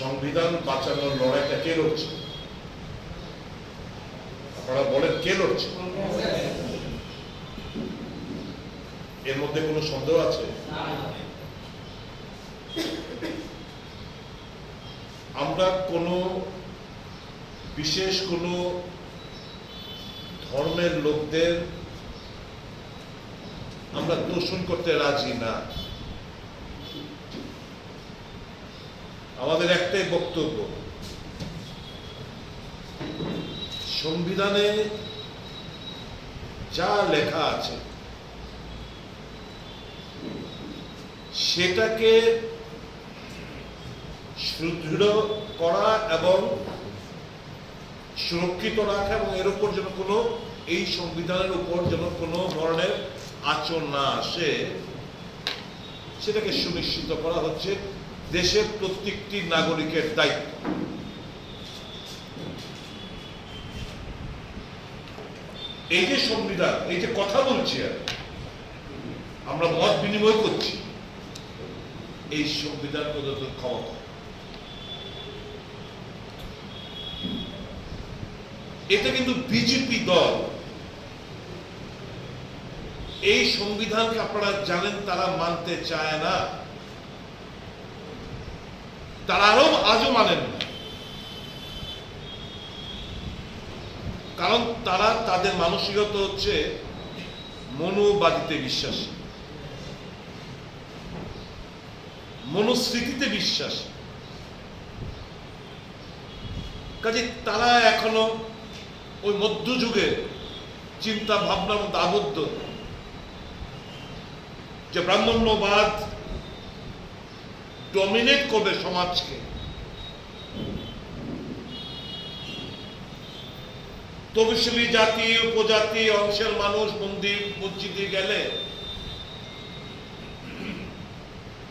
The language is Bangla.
সংবিধান বাঁচানোর লড়াইটা কে লড়ছে? আপনারা বলেন কে লড়ছে? এর মধ্যে কোনো সন্দেহ আছে? আমরা কোনো বিশেষ কোনো ধর্মের লোকদের আমরা দোষণ করতে রাজি না। আমাদের একটাই বক্তব্য। সংবিধানে যা লেখা আছে, সেটাকে সুদৃঢ় করা এবং সুরক্ষিত রাখা এবং এর উপর যেন কোনো, এই সংবিধানের উপর যেন কোনো ধরনের আচরণ না আসে, সেটাকে সুনিশ্চিত করা হচ্ছে। দেশের প্রত্যেকটি নাগরিকের দায়িত্ব। এই যে সংবিধান, এই যে কথা বলছি আমরা মত বিনিময় করছি, এই সংবিধান প্রদত্ত ক্ষমতা। এটা কিন্তু বিজেপি দল, এই সংবিধানকে আপনারা জানেন, তারা মানতে চায় না। তারা আরও আজও মানেন কারণ তারা তাদের মানসিকতা হচ্ছে মনোবাদিতে বিশ্বাসী। মনুস্মৃতিতে বিশ্বাস। কাজে তারা এখনও ওই মধ্যযুগে চিন্তা ভাবনার মধ্যে আবদ্ধ। যে ব্রাহ্মণ্যবাদ ডমিনেট করবে সমাজকে। তপশিলি জাতি উপজাতি অংশের মানুষ মন্দির মসজিদে গেলে